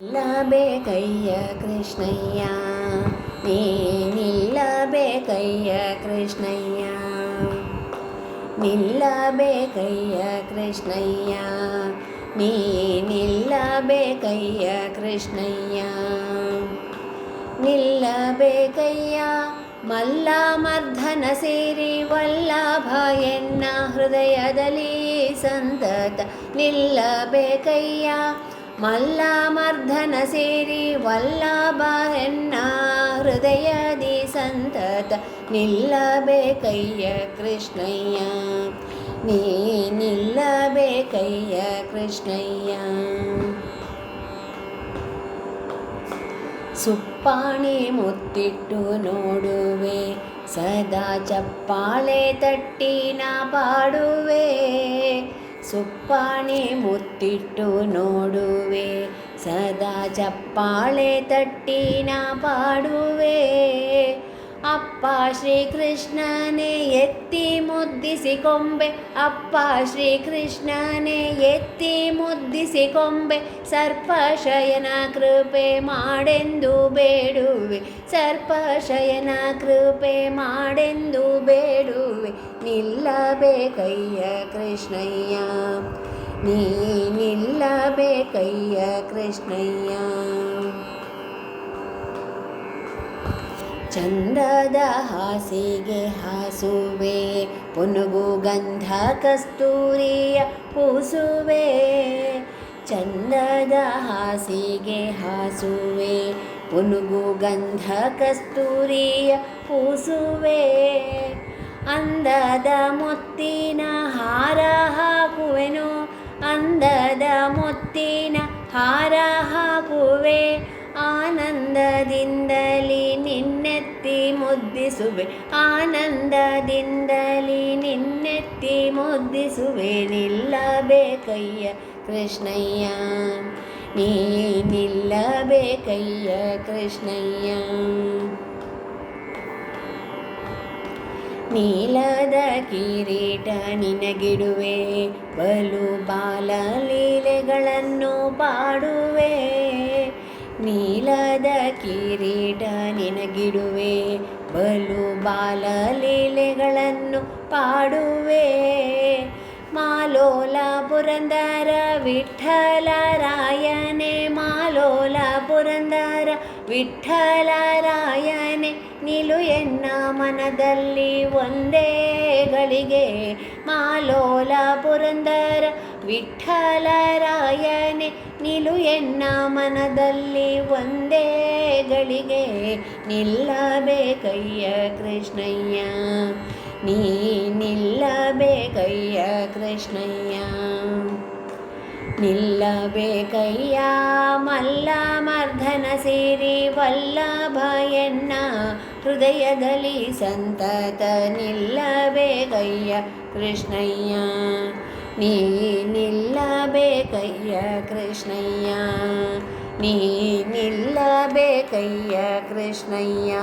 ನಿಲ್ಲಬೇಕಯ್ಯ ಕೃಷ್ಣಯ್ಯ, ನೀ ನಿಲ್ಲಬೇಕಯ್ಯ ಕೃಷ್ಣಯ್ಯ. ನಿಲ್ಲಬೇಕಯ್ಯ ಕೃಷ್ಣಯ್ಯ, ನೀ ನಿಲ್ಲಬೇಕಯ್ಯ ಕೃಷ್ಣಯ್ಯ. ನಿಲ್ಲಬೇಕಯ್ಯ ಮಲ್ಲಾಮರ್ಧನ ಸೇರಿ ವಲ್ಲಭ ಎನ್ನ ಹೃದಯದಲ್ಲಿ ಸಂತತ. ನಿಲ್ಲಬೇಕಯ್ಯ ಮಲ್ಲಾಮರ್ಧನ ಸೇರಿ ವಲ್ಲಭ ಎನ್ನ ಹೃದಯದಿ ಸಂತತ ನಿಲ್ಲಬೇಕಯ್ಯ ಕೃಷ್ಣಯ್ಯ. ನೀ ನಿಲ್ಲಬೇಕಯ್ಯ ಕೃಷ್ಣಯ್ಯ. ಸುಪ್ಪಾಣಿ ಮುತ್ತಿಟ್ಟು ನೋಡುವೆ, ಸದಾ ಚಪ್ಪಾಳೆ ತಟ್ಟಿನ ಪಾಡುವೆ. ಸುಪ್ಪಾಣಿ ಮುತ್ತಿಟ್ಟು ನೋಡುವೆ ಸದಾ ಚಪ್ಪಾಳೆ ತಟ್ಟಿನ ಪಾಡುವೆ. ಅಪ್ಪ ಶ್ರೀಕೃಷ್ಣನೇ ಎತ್ತಿ ಮುದ್ದಿಸಿ ಕೊಂಬೆ. ಅಪ್ಪ ಶ್ರೀಕೃಷ್ಣನೇ ಎತ್ತಿ ಮುದ್ದಿಸಿ ಕೊಂಬೆ. ಸರ್ಪಶಯನ ಕೃಪೆ ಮಾಡೆಂದು ಬೇಡುವೆ. ಸರ್ಪಶಯನ ಕೃಪೆ ಮಾಡೆಂದು ಬೇಡುವೆ. ನಿಲ್ಲಬೇಕಯ್ಯ ಕೃಷ್ಣಯ್ಯ. ನೀ ನಿಲ್ಲಬೇಕಯ್ಯ ಕೃಷ್ಣಯ್ಯ. ಚಂದದ ಹಾಸಿಗೆ ಹಾಸುವೆ, ಪುನುಗು ಗಂಧ ಕಸ್ತೂರಿಯ ಪೂಸುವೆ ಚಂದದ ಹಾಸಿಗೆ ಹಾಸುವೆ, ಪುನುಗು ಗಂಧ ಕಸ್ತೂರಿಯ ಪೂಸುವೆ ಅಂದದ ಮುತ್ತಿನ ಹಾರ ಹಾಕುವೆನು, ಅಂದದ ಮುತ್ತಿನ ಹಾರ ಹಾಕುವೆ. ನಿನ್ನೆತ್ತಿ ಮುದ್ದಿಸುವೆ. ಆನಂದದಿಂದಲಿ ನಿನ್ನೆತ್ತಿ ಮುದ್ದಿಸುವೆ. ನಿಲ್ಲಬೇಕಯ್ಯ ಕೃಷ್ಣಯ್ಯ. ನೀ ನಿಲ್ಲಬೇಕಯ್ಯ ಕೃಷ್ಣಯ್ಯ. ನೀಲದ ಕಿರೀಟ ನಿನಗಿಡುವೆ. ಬಲು ಬಾಲ ಲೀಲೆಗಳನ್ನು ಪಾಡುವೆ ನೀಲದ ಕಿರೀಟ ನಿನಗಿಡುವೆ ಬಲು ಬಾಲ ಲೀಲೆಗಳನ್ನು ಪಾಡುವೆ. ಮಾಲೋಲ ಪುರಂದರ ವಿಠಲ ರಾಯನೆ, ಮಾಲೋಲ ಪುರಂದರ ವಿಠಲ ರಾಯನೆ, ನಿಲು ಎನ್ನ ಮನದಲ್ಲಿ ಒಂದೇ ಗಳಿಗೆ. ಮಾಲೋಲ ಪುರಂದರ ವಿಠಲ ರಾಯನೆ, ನಿಲು ಎನ್ನ ಮನದಲ್ಲಿ ಒಂದೇ ಗಳಿಗೆ ನಿಲ್ಲಬೇಕಯ್ಯ ಕೃಷ್ಣಯ್ಯ. ನೀ ನಿಲ್ಲಬೇಕಯ್ಯ ಕೃಷ್ಣಯ್ಯ. ನಿಲ್ಲಬೇಕಯ್ಯ ಮಲ್ಲ ಮರ್ಧನ ಸೇರಿ ವಲ್ಲಭ ಎನ್ನ ಹೃದಯದಲ್ಲಿ ಸಂತತ ನಿಲ್ಲಬೇಕಯ್ಯ ಕೃಷ್ಣಯ್ಯ. ನೀ ನಿಲ್ಲಬೇಕಯ್ಯ ಕೃಷ್ಣಯ್ಯ ನೀ ನಿಲ್ಲಬೇಕಯ್ಯ ಕೃಷ್ಣಯ್ಯ